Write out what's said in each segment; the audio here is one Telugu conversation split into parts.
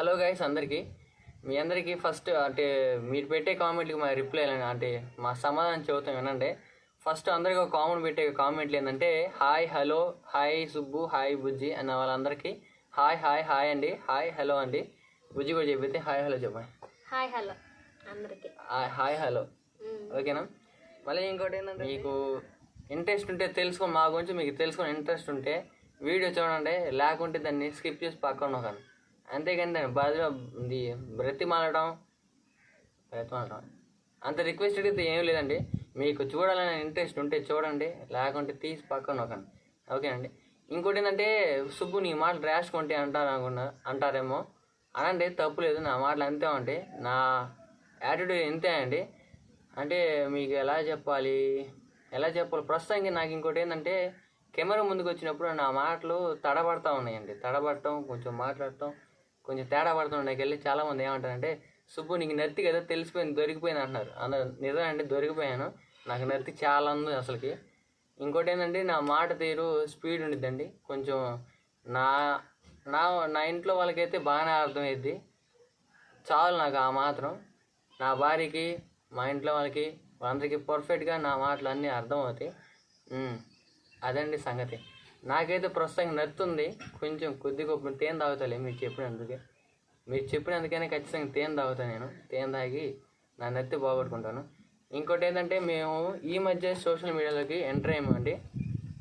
హలో గైస్ అందరికీ. మీ అందరికీ ఫస్ట్ అంటే మీరు పెట్టే కామెంట్కి మా రిప్లై అంటే మా సమాధానం చెబుతాం వినండి. ఫస్ట్ అందరికీ ఒక కామెంట్ పెట్టే కామెంట్లు ఏంటంటే hi hello hi Subbu hi Bujji అన్న వాళ్ళందరికీ. హాయ్ హాయ్ హాయ్ అండి హాయ్ హలో అండి. బుజ్జి కూడా చెప్పితే హాయ్ హలో చెప్పండి. Hi hello. అందరికి. Hi hi hello. ఓకేనా? మళ్ళీ ఇంకోటి ఏంటంటే మీకు ఇంట్రెస్ట్ ఉంటే తెలుసుకో మా గురించి మీకు తెలుసుకుని ఇంట్రెస్ట్ ఉంటే వీడియో చూడండి. లేకుంటే దాన్ని స్కిప్ చేసి పక్కన నొక్కండి అంతేగాని బాధలో బదులు ఇది బ్రతిమాలడం బ్రతిమాలడం అంత రిక్వెస్ట్ అయితే ఏం లేదండి. మీకు చూడాలనే ఇంట్రెస్ట్ ఉంటే చూడండి లేకుంటే తీసి పక్కన నొక్కండి. ఓకేనండి. ఇంకోటి ఏంటంటే సుబ్బు నీ మాటలు ర్యాష్ కొంటే అంటారు అనుకున్నా అంటారేమో. అనండి తప్పు లేదు నా మాటలు అంతే ఉంటాయి నా యాటిట్యూడ్ ఇంతే అండి. అంటే మీకు ఎలా చెప్పాలి ఎలా చెప్పాలి? ప్రస్తుతానికి నాకు ఇంకోటి ఏంటంటే కెమెరా ముందుకు వచ్చినప్పుడు నా మాటలు తడబడతా ఉన్నాయండి. తడబడటం కొంచెం మాట్లాడటం కొంచెం తేడా పడుతున్నాయి నాకు చాలామంది ఏమంటారంటే సుబ్బు నీకు నర్తి కదా తెలిసిపోయింది దొరికిపోయింది అంటున్నారు. అందరు నిజం అండి దొరికిపోయాను. నాకు నర్తి చాలా ఉంది అసలుకి. ఇంకోటి ఏంటంటే నా మాట తీరు స్పీడ్ ఉండిద్దండి. కొంచెం నా నా నా ఇంట్లో వాళ్ళకైతే బాగానే అర్థమైద్ది. చాలు నాకు ఆ మాత్రం. నా భార్యకి మా ఇంట్లో వాళ్ళకి వాళ్ళందరికీ పర్ఫెక్ట్గా నా మాటలు అన్నీ అర్థమవుతాయి. అదండి సంగతి. నాకైతే ప్రస్తుతానికి నత్తుంది. కొంచెం కొద్ది గొప్ప తేనె తాగుతాలే మీరు చెప్పినందుకే. మీరు చెప్పినందుకైనా ఖచ్చితంగా తేనె తాగుతాను నేను. తేనె తాగి నా నత్తి పోగొట్టుకుంటాను. ఇంకోటి ఏంటంటే మేము ఈ మధ్య సోషల్ మీడియాలోకి ఎంటర్ అయ్యామండి.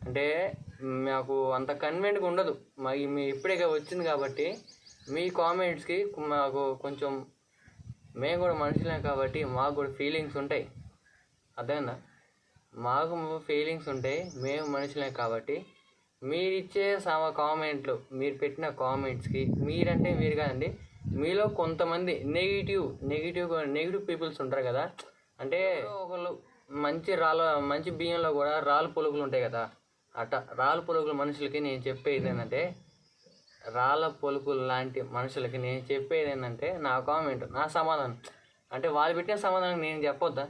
అంటే మాకు అంత కన్వీనియంట్గా ఉండదు. మా మీ ఇప్పుడే వచ్చింది కాబట్టి మీ కామెంట్స్కి మాకు కొంచెం మేము కూడా మనుషులే కాబట్టి మాకు కూడా ఫీలింగ్స్ ఉంటాయి. అర్థమైందా? మాకు ఫీలింగ్స్ ఉంటాయి మేము మనుషులే కాబట్టి మీరు ఇచ్చే సమ కామెంట్లు మీరు పెట్టిన కామెంట్స్కి మీరంటే మీరు కాదండి మీలో కొంతమంది నెగిటివ్ నెగిటివ్ నెగిటివ్ పీపుల్స్ ఉంటారు కదా. అంటే ఒకళ్ళు. మంచి రాళ్ళ మంచి బియ్యంలో కూడా రాళ్ళు పులుగులు ఉంటాయి కదా. అట్ట రాళ్ళు పులుగుల మనుషులకి నేను చెప్పేది ఏంటంటే రాళ్ళ పొలుకులు లాంటి మనుషులకి నేను చెప్పేది ఏంటంటే నా కామెంట్ నా సమాధానం. అంటే వాళ్ళు పెట్టిన సమాధానం నేను చెప్పొద్దా?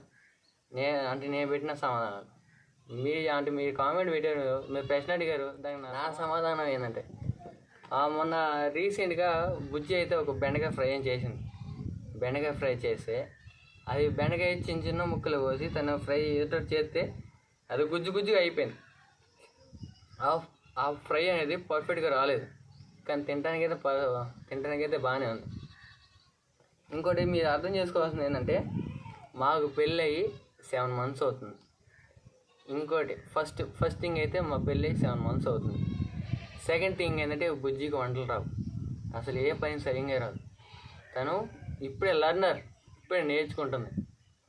నే అంటే నేను పెట్టిన సమాధానాలు మీరు అంటే మీరు కామెంట్ పెట్టారు మీరు ప్రశ్న అడిగారు దానికి నా సమాధానం ఏంటంటే మొన్న రీసెంట్గా బుజ్జి అయితే ఒక బెండకాయ ఫ్రై అని చేసింది. బెండకాయ ఫ్రై చేస్తే అది బెండకాయ చిన్న చిన్న ముక్కలు కోసి తను ఫ్రై ఏదో చేస్తే అది గుజ్జు గుజ్జుగా అయిపోయింది. ఆ ఫ్రై అనేది పర్ఫెక్ట్గా రాలేదు. కానీ తినడానికైతే ప తినడానికైతే బాగానే ఉంది. ఇంకోటి మీరు అర్థం చేసుకోవాల్సింది ఏంటంటే మాకు పెళ్ళి అయ్యి సెవెన్ మంత్స్ అవుతుంది. ఇంకోటి ఫస్ట్ ఫస్ట్ థింగ్ అయితే మా పెళ్ళి సెవెన్ మంత్స్ అవుతుంది. సెకండ్ థింగ్ ఏంటంటే బుజ్జికి వంటలు రావు. అసలు ఏ పని సరిగ్గా రాదు. తను ఇప్పుడే లర్నర్ ఇప్పుడే నేర్చుకుంటుంది.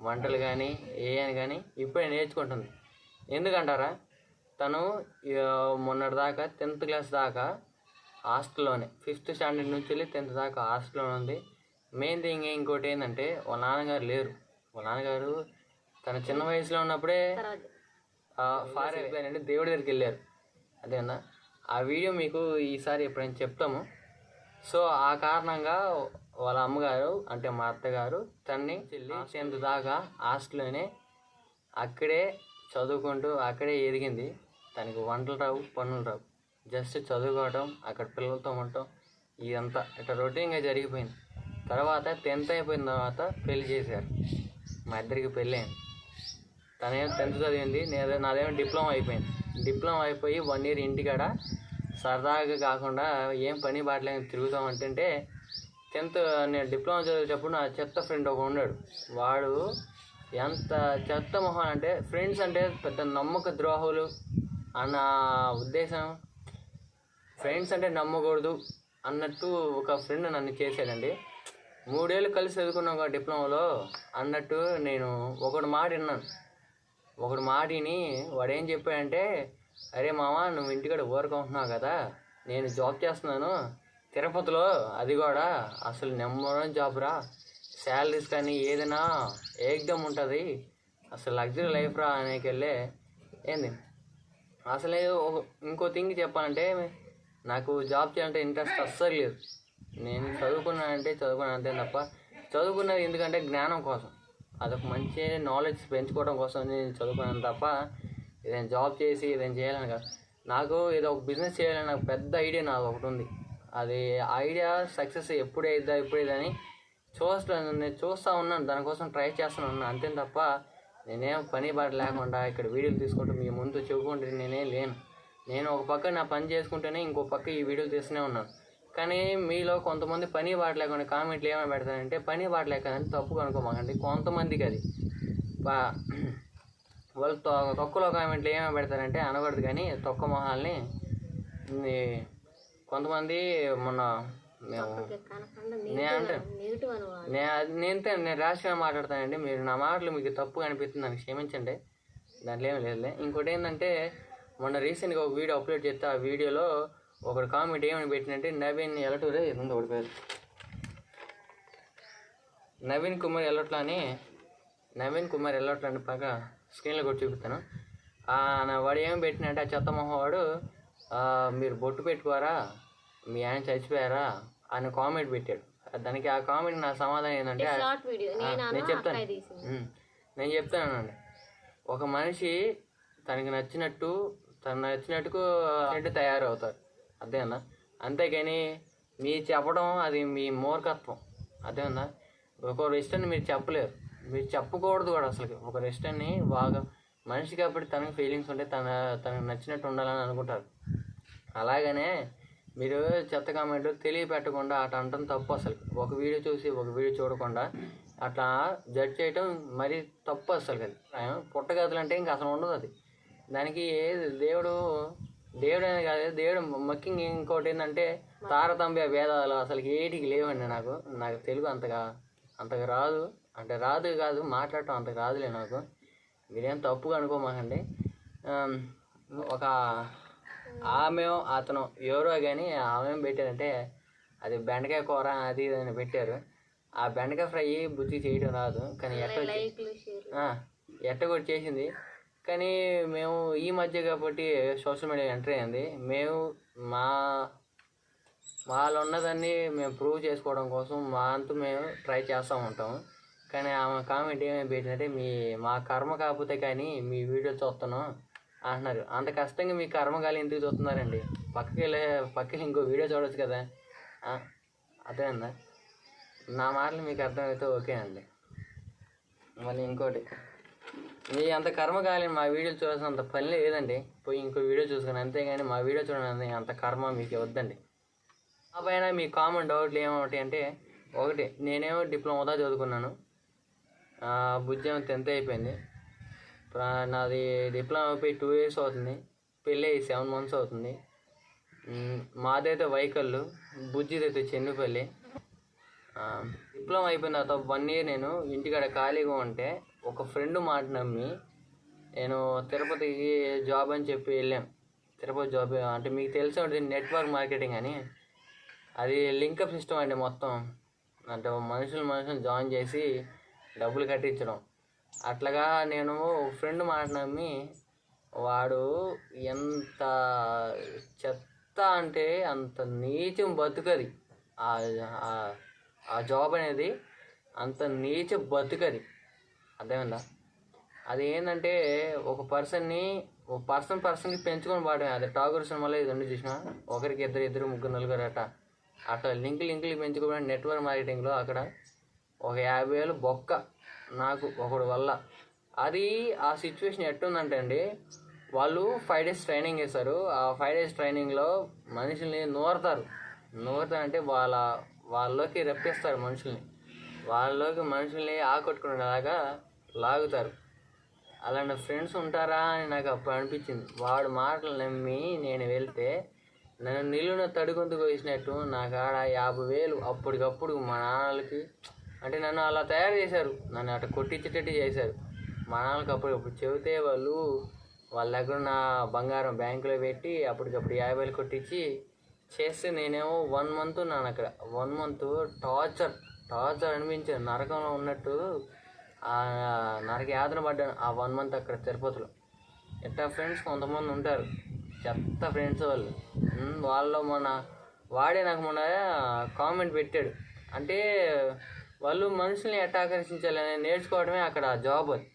వంటలు కానీ ఏ అని కానీ ఇప్పుడే నేర్చుకుంటుంది. ఎందుకంటారా? తను మొన్నటి దాకా టెన్త్ క్లాస్ దాకా హాస్టల్లోనే ఫిఫ్త్ స్టాండర్డ్ నుంచి వెళ్ళి టెన్త్ దాకా హాస్టల్లోనే ఉంది. మెయిన్ థింగ్ ఇంకోటి ఏంటంటే వాళ్ళ నాన్నగారు లేరు. వాళ్ళ నాన్నగారు తన చిన్న వయసులో ఉన్నప్పుడే ఫారెన్ ఫార్ అంటే దేవుడి దగ్గరికి వెళ్ళారు. అదేనా ఆ వీడియో మీకు ఈసారి ఎప్పుడైనా చెప్తాము. సో ఆ కారణంగా వాళ్ళ అమ్మగారు అంటే మా అత్తగారు తన్ని చెల్లి టెన్త్ దాకా హాస్టల్లోనే అక్కడే చదువుకుంటూ అక్కడే ఎదిగింది. తనకి వంటలు రావు పనులు రావు. జస్ట్ చదువుకోవటం అక్కడ పిల్లలతో ఉండటం ఇదంతా ఇట్లా రొటీన్గా జరిగిపోయింది. తర్వాత టెన్త్ అయిపోయిన తర్వాత పెళ్ళి చేశారు. మా ఇద్దరికి పెళ్ళి అయింది తనేం టెన్త్ చదివింది. నేను నాదేమో డిప్లొమా అయిపోయింది. డిప్లొమా అయిపోయి వన్ ఇయర్ ఇంటికాడ సరదాగా కాకుండా ఏం పని బాటలేని తిరుగుతాం అంటే టెన్త్ నేను డిప్లొమా చదివేటప్పుడు నా చెత్త ఫ్రెండ్ ఒక ఉన్నాడు. వాడు ఎంత చెత్త మొహం అంటే ఫ్రెండ్స్ అంటే పెద్ద నమ్మక ద్రోహులు అన్న ఉద్దేశం. ఫ్రెండ్స్ అంటే నమ్మకూడదు అన్నట్టు ఒక ఫ్రెండ్ నన్ను చేశాడండి. మూడేళ్ళు కలిసి చదువుకున్నాం ఒక డిప్లొమాలో అన్నట్టు నేను ఒకటి మాట విన్నాను. ఒకడు మాటిని వాడు ఏం చెప్పాడంటే అరే మామ నువ్వు ఇంటికాడ ఊరుకుంటున్నావు కదా నేను జాబ్ చేస్తున్నాను. తిరుపతిలో అది కూడా అసలు నెంబర్ వన్ జాబ్ రా. శాలరీస్ కానీ ఏదైనా ఏకదం ఉంటుంది. అసలు లగ్జరీ లైఫ్ రా అనేకెళ్ళే. ఏంది? అసలే ఒక- ఇంకో థింగ్ చెప్పాలంటే నాకు జాబ్ చేయాలంటే ఇంట్రెస్ట్ అస్సలు లేదు. నేను చదువుకున్నానంటే చదువుకున్నాను అంతే తప్ప చదువుకున్నది ఎందుకంటే జ్ఞానం కోసం. అదొక మంచి నాలెడ్జ్ పెంచుకోవడం కోసం నేను చదువుకున్నాను తప్ప ఏదైనా జాబ్ చేసి ఏదైనా చేయాలని కాదు. నాకు ఏదో ఒక బిజినెస్ చేయాలని నాకు పెద్ద ఐడియా నాకు ఒకటి ఉంది. అది ఐడియా సక్సెస్ ఎప్పుడైద్దా ఎప్పుడైదని చూస్తాను నేను చూస్తూ ఉన్నాను. దానికోసం ట్రై చేస్తున్నాను అంతే తప్ప నేనేం పని బాట లేకుండా ఇక్కడ వీడియోలు తీసుకుంటూ మీ ముందు చెప్పుకుంటే నేనేం లేను. నేను ఒక పక్క నా పని చేసుకుంటేనే ఇంకో పక్క ఈ వీడియోలు తీస్తూనే ఉన్నాను. కానీ మీలో కొంతమంది పని బాట లేకుండా కామెంట్లు ఏమైనా పెడతారంటే పని బాట లేకదని తప్పు అనుకోమాకండి కొంతమందికి అది. వాళ్ళు తొ- తొక్కలో కామెంట్లు ఏమైనా పెడతారంటే అనకూడదు కానీ తొక్క మొహాల్ని కొంతమంది మొన్న మేము నేను వాడు. నేను ర్యాష్గా మాట్లాడతానండి. మీరు నా మాటలు మీకు తప్పు అనిపిస్తుంది నాకు క్షమించండి. దాంట్లో ఏమీ లేదులే. ఇంకోటి ఏంటంటే మొన్న రీసెంట్గా ఒక వీడియో అప్లోడ్ చేస్తే ఆ వీడియోలో ఒకడు కామెంట్ ఏమని పెట్టినంటే నవీన్ ఎలటూరే ఉంది ఒకటి పేరు. నవీన్ కుమార్ ఎల్లట్ల అని నవీన్ కుమార్ ఎల్లట్ల అని పక్క స్క్రీన్లో కూడా చూపిస్తాను. వాడు ఏం పెట్టినంటే ఆ చెత్త మొహం వాడు ఆ, మీరు బొట్టు పెట్టుకోరా మీ ఆయన చచ్చిపోయారా అని కామెంట్ పెట్టాడు. దానికి ఆ కామెంట్ నా సమాధానం ఏంటంటే నేను చెప్తాను. నేను చెప్తానండి ఒక మనిషి తనకి నచ్చినట్టు తను నచ్చినట్టుకు నచ్చినట్టు తయారవుతారు అదేనా అంతేగాని మీ చెప్పడం అది మీ మూర్ఖత్వం. అదేనా ఒక రెస్టారెంట్ మీరు చెప్పలేరు. మీరు చెప్పకూడదు కూడా అసలు ఒక రెస్టారెంట్ని బాగా మనిషి కాబట్టి తనకి ఫీలింగ్స్ ఉంటే తన తనకు నచ్చినట్టు ఉండాలని అనుకుంటారు. అలాగనే మీరు చెత్త కామెంట్ తెలియపెట్టకుండా అట్లా అంటాం తప్పు అసలు. ఒక వీడియో చూసి ఒక వీడియో చూడకుండా అట్లా జడ్జ్ చేయటం మరీ తప్పు అసలు అది. పుట్టగతులు అంటే ఇంకా అసలు ఉండదు అది. దానికి ఏది దేవుడు దేవుడు అనేది కాదు దేవుడు ముఖ్యంగా ఇంకోటి ఏంటంటే తారతమ్య భేదాలు అసలు ఏటికి లేవండి నాకు. నాకు తెలుగు అంతగా అంతగా రాదు. అంటే రాదు కాదు మాట్లాడటం అంతగా రాదులే నాకు. మీరేం తప్పుగా అనుకోమాకండి. ఒక ఆమె అతను ఎవరో కానీ ఆమె పెట్టారంటే అది బెండకాయ కూర అది ఇది అని పెట్టారు. ఆ బెండకాయ ఫ్రై బుద్ధి చేయడం రాదు. కానీ ఎట్ట ఎట్ట కూడా చేసింది? కానీ మేము ఈ మధ్య కాబట్టి సోషల్ మీడియా ఎంటర్ అయింది. మేము మా వాళ్ళు ఉన్నదాన్ని మేము ప్రూవ్ చేసుకోవడం కోసం మా అంతా మేము ట్రై చేస్తూ ఉంటాం. కానీ ఆమె కామెంట్ ఏమేమి పెట్టినట్టే మీ మా కర్మ కాకపోతే కానీ మీ వీడియో చూస్తున్నాం అంటున్నారు. అంత కష్టంగా మీ కర్మకాలి ఎందుకు చూస్తున్నారండి? పక్కకి వెళ్ళే పక్కకి ఇంకో వీడియో చూడొచ్చు కదా. అర్థమైందా? అదే అందా నా మాటలు మీకు అర్థమైతే ఓకే అండి. మళ్ళీ ఇంకోటి. మీ అంత కర్మ కాలేదు. మా వీడియో చూడాల్సినంత పని లేదండి. పోయి ఇంకో వీడియో చూసుకుని అంతేగాని మా వీడియో చూడండి అంత కర్మ మీకు వద్దండి. ఆ పైన మీ కామన్ డౌట్లు ఏమవుతాయి అంటే ఒకటి నేనేమో డిప్లొమా చదువుకున్నాను. బుజ్జం బుజ్జి ఏమో టెన్త్ అయిపోయింది నాది డిప్లొమా అయిపోయి టూ ఇయర్స్ అవుతుంది. పెళ్ళి అయ్యి సెవెన్ మంత్స్ అవుతుంది. మాదైతే వైకల్లు బుజ్జిదైతే చెన్నుపల్లి. డిప్లొమా అయిపోయిన తర్వాత వన్ ఇయర్ నేను ఇంటికాడ ఖాళీగా ఉంటే ఒక ఫ్రెండ్ మాట నమ్మి నేను తిరుపతికి జాబ్ అని చెప్పి వెళ్ళాం. తిరుపతి జాబ్ అంటే మీకు తెలిసే ఉంటుంది నెట్వర్క్ మార్కెటింగ్ అని. అది లింకప్ సిస్టమ్ అండి మొత్తం. అంటే మనుషులు మనుషులు జాయిన్ చేసి డబ్బులు కట్టించడం. అట్లాగా నేను ఫ్రెండ్ మాట నమ్మి వాడు ఎంత చెత్త అంటే అంత నీచం బతుకది. ఆ జాబ్ అనేది అంత నీచ బతుకది. అర్థమైందా? అది ఏంటంటే ఒక పర్సన్ని ఒక పర్సన్ పర్సన్కి పెంచుకొని పాడమే అది టాగర్ సినిమాలో ఇది ఉండి చూసిన? ఒకరికి ఇద్దరు ఇద్దరు ముగ్గురు నలుగురు అట్ట అట్లా లింక్ లింకులు పెంచుకోవడం నెట్వర్క్ మార్కెటింగ్లో అక్కడ ఒక యాభై వేలు బొక్క నాకు ఒకడు వల్ల. అది ఆ సిచ్యువేషన్ ఎట్టుందంటే అండి వాళ్ళు ఫైవ్ డేస్ ట్రైనింగ్ చేస్తారు. ఆ ఫైవ్ డేస్ ట్రైనింగ్లో మనుషుల్ని నూరుతారు. నూరుతారు అంటే వాళ్ళ వాళ్ళలోకి రెప్పిస్తారు మనుషుల్ని. వాళ్ళలోకి మనుషుల్ని ఆకట్టుకునేలాగా లాగుతారు. అలాంటి ఫ్రెండ్స్ ఉంటారా అని నాకు అప్పుడు అనిపించింది. వాడు మాటలు నమ్మి నేను వెళ్తే నన్ను నిలువున తడుగొంతుకు వేసినట్టు నా కాడ యాభై వేలు అప్పటికప్పుడు మా నాన్నలకి అంటే నన్ను అలా తయారు చేశారు. నన్ను అట్లా కొట్టించేటట్టు చేశారు. మా నాన్నలకి అప్పటికప్పుడు చెబితే వాళ్ళు వాళ్ళ దగ్గర నా బంగారం బ్యాంకులో పెట్టి అప్పటికప్పుడు యాభై వేలు కొట్టించి చేస్తే నేనేమో వన్ మంత్ ఉన్నాను అక్కడ. వన్ మంత్ టార్చర్ టార్చర్ అనిపించాను నరకంలో ఉన్నట్టు నరకి యాతన పడ్డాను. ఆ వన్ మంత్ అక్కడ తిరుపతిలో. ఎట్టా ఫ్రెండ్స్ కొంతమంది ఉంటారు. చెత్త ఫ్రెండ్స్ వాళ్ళు. వాళ్ళు మొన్న వాడే నాకు మొన్న కామెంట్ పెట్టాడు. అంటే వాళ్ళు మనుషుల్ని ఎట్టా ఆకర్షించాలని నేర్చుకోవడమే అక్కడ జాబ్ అది.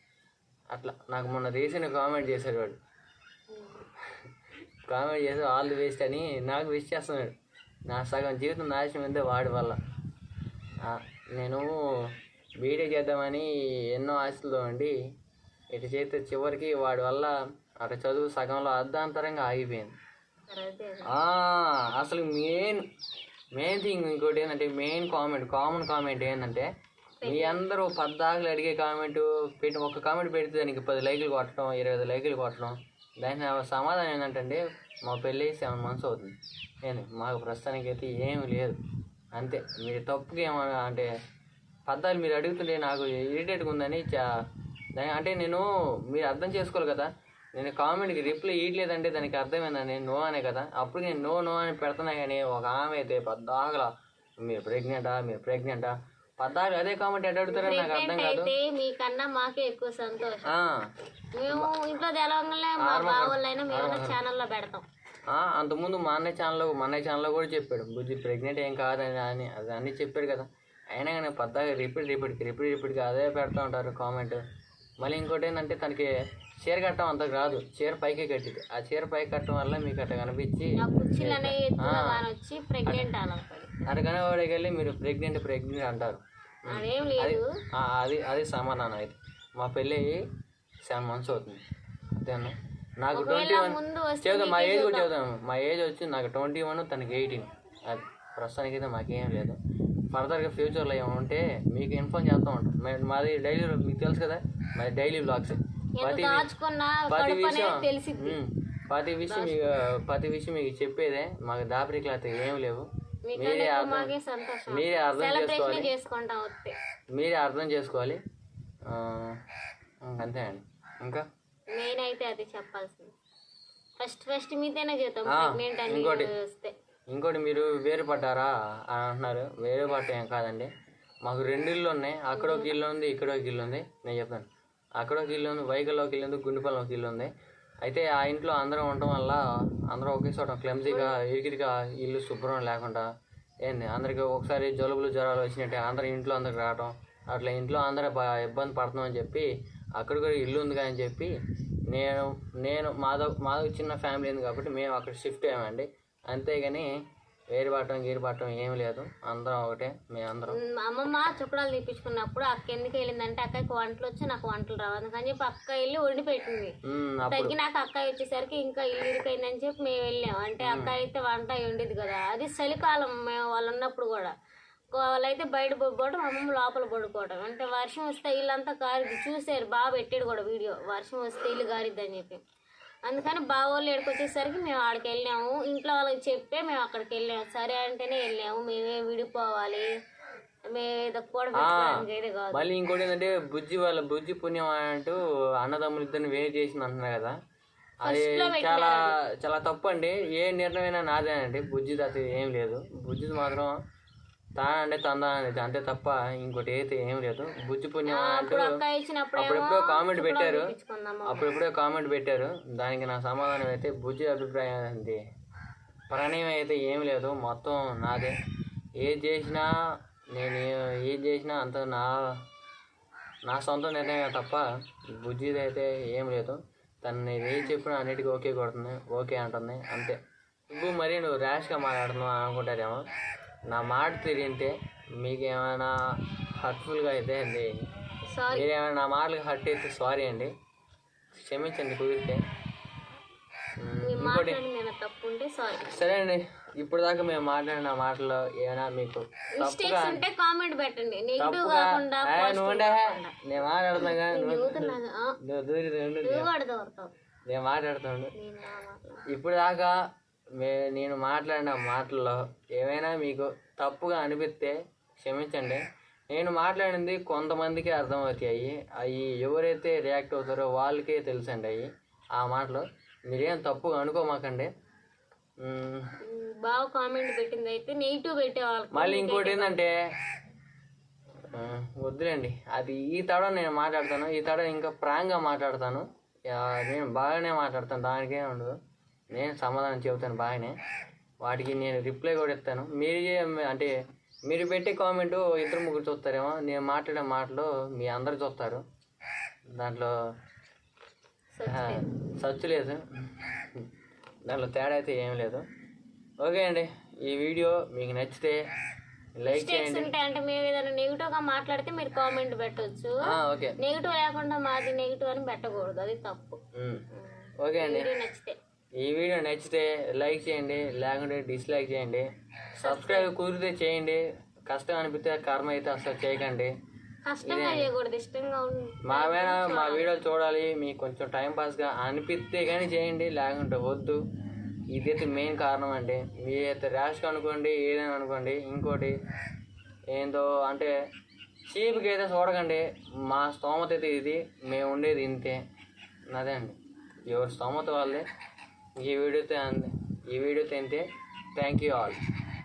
అట్లా నాకు మొన్న రీసెంట్ కామెంట్ చేశాడు వాడు. కామెంట్ చేసి ఆల్ ది వేస్ట్ అని నాకు విష్ చేస్తున్నాడు. నా సగం జీవితం నాశనం అయిందే వాడి వల్ల. నేను బీటెక్ చేద్దామని ఎన్నో ఆశలతో ఉండి ఇటు చేస్తే చివరికి వాడి వల్ల అటు చదువు సగంలో అర్ధాంతరంగా ఆగిపోయింది. అసలు మెయిన్ మెయిన్ థింగ్ ఇంకోటి ఏంటంటే మెయిన్ కామెంట్ కామన్ కామెంట్ ఏంటంటే మీ అందరూ పద్దాకులు అడిగే కామెంట్ పెట్టి ఒక కామెంట్ పెడితే దానికి పది లైకులు కొట్టడం ఇరవై ఐదు లైకులు కొట్టడం దానికి నా సమాధానం ఏంటంటే మా పెళ్ళి సెవెన్ మంత్స్ అవుతుంది. ఏంది? మాకు ప్రస్తుతానికి అయితే ఏమీ లేదు. అంతే. మీరు తప్పుగా ఏమన్నా అంటే పద్దాలు మీరు అడుగుతుంటే నాకు ఇరిటేట్గా ఉందని అంటే నేను మీరు అర్థం చేసుకోవాలి కదా. నేను కామెంట్కి రిప్లై ఇవ్వలేదంటే దానికి అర్థమైందని నో అనే కదా. అప్పుడు నేను నో నో అని పెడుతున్నా కానీ ఒక ఆమె అయితే పద్దాకలా మీరు ప్రెగ్నెంటా మీరు ప్రెగ్నెంటా పద్దాలు అదే కామెంట్ ఎట్ అడుగుతారని నాకు అర్థం కాదు. మీకన్నా మాకే ఎక్కువ సంతోషం. ఆ, మేము ఇంట్లో తెలవంగానే మా బావోళ్ళైనా మేము ఛానల్లో పెడతాం. అంతకుముందు మా అన్నయ్య ఛానల్లో మా అన్నయ్య ఛానల్లో కూడా చెప్పాడు బుజ్జి ప్రెగ్నెంట్ ఏం కాదని అని అది అన్నీ చెప్పాడు కదా. అయినా కానీ పద్దాగా రిపీట్ రిపీట్కి రిపీట్ రిపీట్కి అదే పెడతా ఉంటారు కామెంట్ మళ్ళీ ఇంకోటి ఏంటంటే తనకి చీర కట్టడం అంత రాదు చీర పైకి కట్టింది ఆ చీర పైకి కట్టడం వల్ల మీకు అట్లా కనిపించి అరగన వాడికి వెళ్ళి మీరు ప్రెగ్నెంట్ ప్రెగ్నెంట్ అంటారు. అదేం అది సమాధానం అయితే. మా పెళ్ళి సెవెన్ మంత్స్ అవుతుంది. అంతేనా? నాకు ట్వంటీ వన్ చెబుతాం మా ఏజ్ కూడా చెబుతాం మా ఏజ్ వచ్చి నాకు ట్వంటీ వన్ తనకి ఎయిటీన్ అది ప్రస్తుతానికి అయితే మాకేం లేదు. ఫర్దర్గా ఫ్యూచర్లో ఏమైనా ఉంటే మీకు ఇన్ఫార్మ్ చేస్తూ ఉంటాం మాది డైలీ మీకు తెలుసు కదా మాది డైలీ బ్లాగ్స్. ప్రతి విషయం ప్రతి విషయం మీకు ప్రతి విషయం మీకు చెప్పేదే మాకు దాపరికలు అయితే ఏం లేవు. మీరే అర్థం మీరే అర్థం చేసుకోవాలి. మీరే అర్థం చేసుకోవాలి. అంతే అండి. ఇంకా? అయితే అది చెప్పాల్సింది. ఫస్ట్ ఫస్ట్ మీతోనే చేద్దాం. ఇంకోటి. ఇంకోటి మీరు వేరు పడ్డారా అని అంటున్నారు. వేరు ఏం కాదండి. మాకు రెండు ఇల్లు ఉన్నాయి. అక్కడ ఒక ఇల్లు ఉంది ఇక్కడ ఒక ఇల్లు ఉంది. నేను చెప్తాను. అక్కడ ఒక ఇల్లు ఉంది వైకల్లో ఒక ఇల్లు ఉంది గుండెపల్లి ఒక ఇల్లు ఉంది. అయితే ఆ ఇంట్లో అందరం ఉండటం వల్ల అందరం ఒకే చోట క్లమ్జీగా ఇరికిరిగా ఇల్లు శుభ్రం లేకుండా ఏంది? అందరికి ఒకసారి జలుబులు జ్వరాలు వచ్చినట్టే అందరం ఇంట్లో అందరికి రావటం అట్లా ఇంట్లో అందరూ బా ఇబ్బంది పడుతున్నాం అని చెప్పి అక్కడ కూడా ఇల్లు ఉంది కానీ చెప్పి నేను నేను మాదో మాదో చిన్న ఫ్యామిలీ ఉంది కాబట్టి మేము అక్కడ షిఫ్ట్ అయ్యామండి. అంతేగాని వేరు పట్టడం గీరు పట్టడం ఏమి లేదు. అందరం ఒకటే మేమందరం. ఉమ్, అమ్మమ్మ చుక్కడాలు తీపించుకున్నప్పుడు అక్క ఎందుకు వెళ్ళిందంటే అక్కకి వంటలు వచ్చి నాకు వంటలు రావు. అందుకని చెప్పి అక్క వెళ్ళి వండి పెట్టింది ఉమ్, అప్పుడు. తగ్గినాక అక్క వచ్చేసరికి ఇంకా ఇల్లు ఇరుకైందని చెప్పి మేము వెళ్ళాం. అంటే అక్క అయితే వంట వండేది కదా. అది చలికాలం మేము వాళ్ళు ఉన్నప్పుడు కూడా. వాళ్ళైతే బయట పడుకోవడం అమ్మమ్మ లోపల పడుకోవడం. అంటే వర్షం వస్తే ఇల్లంతా కారిద్ది చూసారు బాగా పెట్టాడు కూడా వీడియో. వర్షం వస్తే ఇల్లు కారిద్ది అని చెప్పి. అందుకని బావోళ్ళు ఎక్కడికి వచ్చేసరికి మేము ఆడికి వెళ్ళాము. ఇంట్లో వాళ్ళకి చెప్పే మేము అక్కడికి వెళ్ళాము. సరే అంటేనే వెళ్ళాము. మేమే విడిపోవాలి. మళ్ళీ ఇంకోటి ఏంటంటే బుజ్జి వాళ్ళ బుజ్జి పుణ్యం అంటూ అన్నదమ్ములు ఇద్దరిని వేరు చేసింది అంటున్నారు కదా. అది చాలా చాలా తప్పు అండి ఏ నిర్ణయమైనా నాదేనండి బుజ్జిది అది ఏం లేదు. బుజ్జిది మాత్రం తానంటే తందానండి అంతే తప్ప ఇంకోటి అయితే ఏం లేదు. బుజ్జి పుణ్యం అంటూ అప్పుడెప్పుడో కామెంట్ పెట్టారు. అప్పుడెప్పుడో కామెంట్ పెట్టారు. దానికి నా సమాధానం అయితే బుజ్జి అభిప్రాయం ఏంటి ప్రణయం అయితే ఏం లేదు. మొత్తం నాదే. ఏది చేసినా నేను ఏ- ఏది చేసినా అంత నా నా సొంత నిర్ణయమే తప్ప బుజ్జిది అయితే ఏం లేదు. తను నేను ఏది చెప్పినా అన్నిటికీ ఓకే కొడుతుంది. ఓకే అంటుంది. అంతే. నువ్వు మరీ నువ్వు ర్యాష్గా మాట్లాడుతున్నావు అని అనుకుంటారేమో. నా మాట తిరిగితే మీకు ఏమైనా హర్ట్ఫుల్గా అయితే అది సారీ మీరు ఏమైనా నా మాటలకు హర్ట్ అయితే సారీ అండి. క్షమించండి కుదిరితే. ఇంకోటి. సారీ అండి ఇప్పుడు దాకా మేము మాట్లాడిన మాటల్లో ఏమైనా మీకు తప్పుగా ఉంటే కామెంట్ పెట్టండి. నెగిటివ్ కాకుండా నేను మాట్లాడుతున్నా కానీ నువ్వు దూరి నేను మాట్లాడుతాను నేను ఆ మాట్లాడు. ఇప్పుడు దాకా నేను మాట్లాడిన మాటల్లో ఏమైనా మీకు తప్పుగా అనిపిస్తే క్షమించండి. నేను మాట్లాడింది కొంతమందికి అర్థమవుతాయి. అవి ఎవరైతే రియాక్ట్ అవుతారో వాళ్ళకే తెలుసండి అవి. ఆ మాటలు మీరేం తప్పుగా అనుకోమాకండి. బాగా కామెంట్ పెట్టింది అయితే నెగిటివ్ పెట్టే వాళ్ళకి మళ్ళీ ఇంకోటి ఏంటంటే వద్దులేండి. అది ఈ తడ నేను మాట్లాడతాను ఈ తడ ఇంకా ప్రాంగ్గా మాట్లాడతాను. నేను బాగానే మాట్లాడతాను దానికే ఉండదు. నేను సమాధానం చెబుతాను బాగానే. వాటికి నేను రిప్లై కూడా ఇస్తాను. మీరు అంటే మీరు పెట్టే కామెంట్ ఇద్దరు ముగ్గురు చూస్తారేమో. నేను మాట్లాడే మాటలు మీ అందరు చూస్తారు. దాంట్లో సచ్చు లేదు. దాంట్లో తేడా అయితే ఏం లేదు. ఓకే అండి. ఈ వీడియో మీకు నచ్చితే లైక్ చేయండి. అంటే మేము ఏదైనా నెగిటివ్గా మాట్లాడితే మీరు కామెంట్ పెట్టొచ్చు. నెగిటివ్ లేకుండా మాది నెగిటివ్ అని పెట్టకూడదు. అది తప్పు. ఓకే అండి. నచ్చితే. ఈ వీడియో నచ్చితే లైక్ చేయండి లేకుంటే డిస్లైక్ చేయండి. సబ్స్క్రైబ్ కుదిరితే చేయండి. కష్టం అనిపిస్తే కర్మ అయితే అసలు చేయకండి. మా మీద మా వీడియోలు చూడాలి మీకు కొంచెం టైం పాస్గా అనిపిస్తే కానీ చేయండి లేకుంటే వద్దు. ఇదైతే మెయిన్ కారణం అండి. మీరైతే ర్యాష్గా అనుకోండి ఏదైనా అనుకోండి ఇంకోటి ఏందో అంటే చీప్కి అయితే చూడకండి మా స్తోమత అయితే ఇది మేము ఉండేది ఇంతే. అదే అండి. ఎవరి స్తోమత వాళ్ళే ఈ వీడియోతో ఈ వీడియోతో అంతే థ్యాంక్ యూ ఆల్